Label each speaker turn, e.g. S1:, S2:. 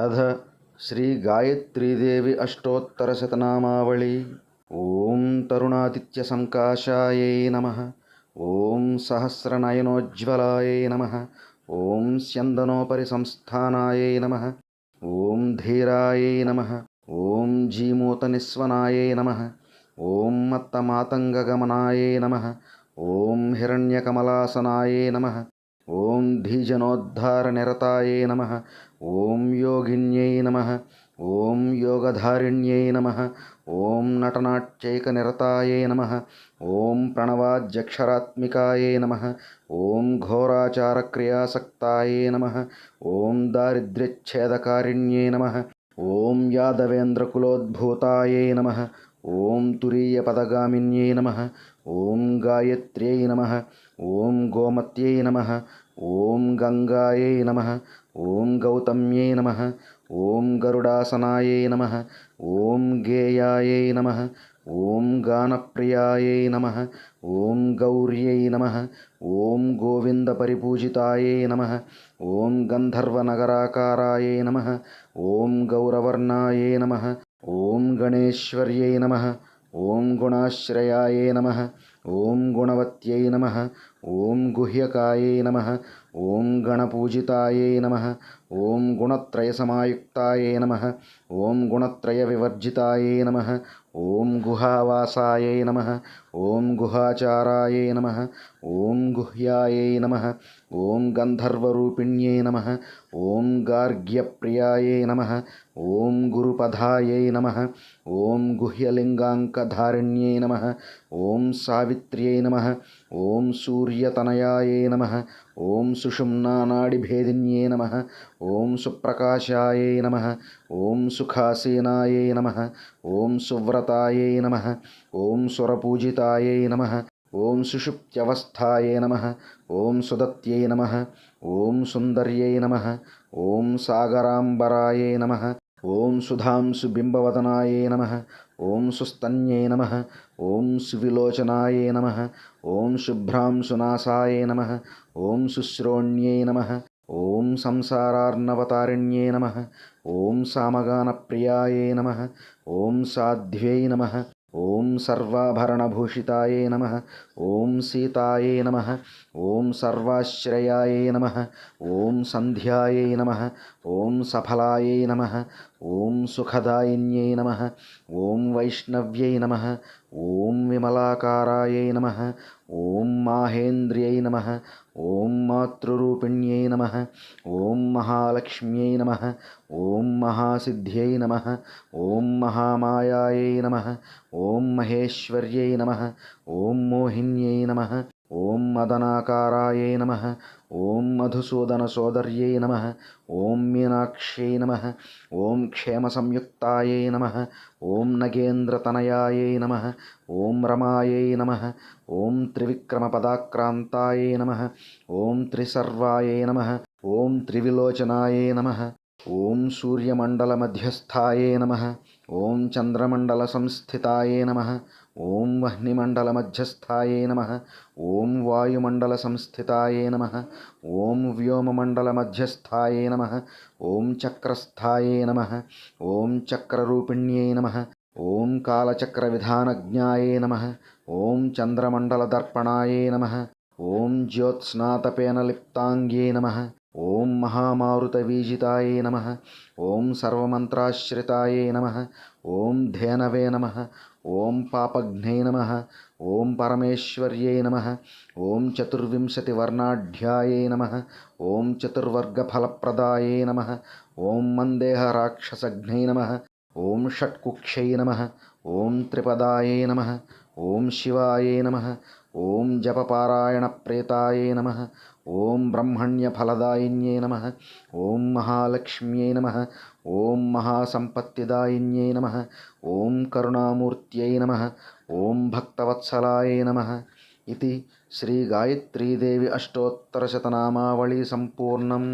S1: అధ శ్రీ గాయత్రీదేవి అష్టోత్తరశతనామావళి ఓం తరుణాతిథ్య సంకాశాయై నమ ఓం సహస్రనయనోజ్వలాయై నమ ఓం స్యందనోపరి సంస్థానాయై నమ ఓం ధీరాయై నమ ఓం జీమూత నిస్వనాయై నమ ఓం మత్తమాతంగమనాయై నమ ఓం హిరణ్యకమలాసనాయై నమ ఓం ధీజనోద్ధారనిరతాయే నమ ఓం యోగిన్యై నమ ఓం యోగధారిణ్యై నమ ఓం నటనాట్యైకనిరతాయే నమ ఓం ప్రణవాజ్యక్షరాత్మికాయే నమ ఓం ఘోరాచారక్రియాసక్తాయే నమ ఓం దారిద్ర్యచ్ఛేదకారిణ్యే నమ ఓం యాదవేంద్రకులోద్భూతాయే నమ ఓం తురీయపదగామిన్యై నమ ఓం గాయత్ర్యై నమ ॐ गोमत्यै नमः ॐ गङ्गायै नमः ॐ गौतम्यै नमः ॐ गरुडासनायै नमः ॐ गेयायै नमः ॐ गानप्रियायै नमः ॐ गौर्यै नमः ॐ गोविन्दपरिपूजितायै नमः ॐ गन्धर्वनगराकारायै नमः ॐ गौरवर्णायै नमः ॐ गणेश्वर्यै नमः ॐ गुणाश्रयायै नमः ॐ गुणवत्यै नमः ॐ गुह्यकायै नमः ॐ गणपूजितायै नमः ॐ गुणत्रयसमायुक्तायै नमः ॐ गुणत्रयविवर्जितायै नमः ॐ गुहावासायै नमः ॐ गुहाचारायै नमः ॐ गुह्यायै नमः ॐ गन्धर्वरूपिण्यै नमः ॐ गार्ग्यप्रियायै नमः ॐ गुरुपदायै नमः ॐ गुह्यलिङ्गाङ्कधारिण्यै नमः ॐ सावित्र्यै नमः ॐ सूर्यतनयायै नमः ॐ సుషుమ్నానాడిభేదిన్యే నమ ఓం సుప్రకాశాయే నమ ఓం సుఖాసీనాయే నమ ఓం సువ్రతాయే నమ ఓం సురపూజితాయే నమ ఓం సుషుప్త్యవస్థాయే నమ ఓం సుదత్యై నమ ఓం సుందర్యై నమ ఓం సాగరాంబరాయే నమ ఓం సుధాంసుబింబవదనాయే నమ ఓం సుస్తన్యై నమ ఓం సువిలోచనాయే నమ ఓం శుభ్రాంశునాశాయ నమ ఓం శుశ్రోణ్యే నమ ఓం సంసారార్ణవతారిణ్యే నమ ఓం సామగానప్రియాయే నమ ఓం సాధ్వ్యై నమ ఓం సర్వాభరణభూషితాయే నమ ఓం సీతాయే నమ ఓం సర్వాశ్రయాయే నమ ఓం సంధ్యాయే నమ ఓం సఫలాయే నమ ఓం సుఖదాయిన్యై నమ ఓం వైష్ణవ్యై నమ ఓం విమలాకారాయై నమ ఓం మాహేంద్రియై నమ ఓం మాతృరూపిణ్యై నమ ఓం మహాలక్ష్మ్యై నమ ఓం మహాసిద్ధ్యై నమ ఓం మహామాయాయై నమ ఓం మహేశ్వర్యై నమ ఓం మోహిన్యై నమ. ఓం మదనాకారాయై నమ. ఓం మధుసూదన సోదర్యై నమ. ఓం మీనాక్ష్యై నమ. ఓం క్షేమ సంయుక్తాయై నమ. ఓం నగేంద్రతనయాయై నమ. ఓం రమాయై నమ. ఓం త్రివిక్రమపదాక్రాంతాయై నమ. ఓం త్రిసర్వాయై నమ. ఓం త్రివిలోచనాయై నమ. ఓం సూర్యమండలమధ్యస్థాయై నమ. ఓం చంద్రమండల సంస్థితాయే నమ. ఓం వహ్నిమండల మధ్యస్థాయే నమ. ఓం వాయుమండల సంస్థితాయే నమ. ఓం వ్యోమమండల మధ్యస్థాయే నమ. ఓం చక్రస్థాయే నమ. ఓం చక్రరూపిణ్యే నమ. ఓం కాలచక్ర విధానజ్ఞాయే నమ. ఓం చంద్రమండల దర్పణాయే నమ. ఓం జ్యోత్స్నాతపేన నమ. ఓం మహామారుతవీజితాయే నమ ఓం సర్వమంత్రాశ్రితాయే నమ ఓం ధేనవే నమ ఓం పాపఘ్నే నమ ఓం పరమేశ్వర్యే నమ ఓం చతుర్వింశతివర్ణాఢ్యాయే నమ ఓం చతుర్వర్గఫలప్రదాయే నమ ఓం మందేహ రాక్షసఘ్నే నమ ఓం షట్కుక్షై నమ ఓం త్రిపదాయే నమ ఓం శివాయే నమ ఓం జపపారాయణ ప్రేతాయే నమ ఓం బ్రహ్మణ్యఫలదాయిన్యే నమ ఓం మహాలక్ష్మ్యే నమ ఓం మహాసంపత్తిదాయిన్యే నమ ఓం కరుణామూర్త్యై నమ ఓం భక్తవత్సలాయ నమ ఇది శ్రీగాయత్రీదేవి అష్టోత్తరశతనామావళి సంపూర్ణం.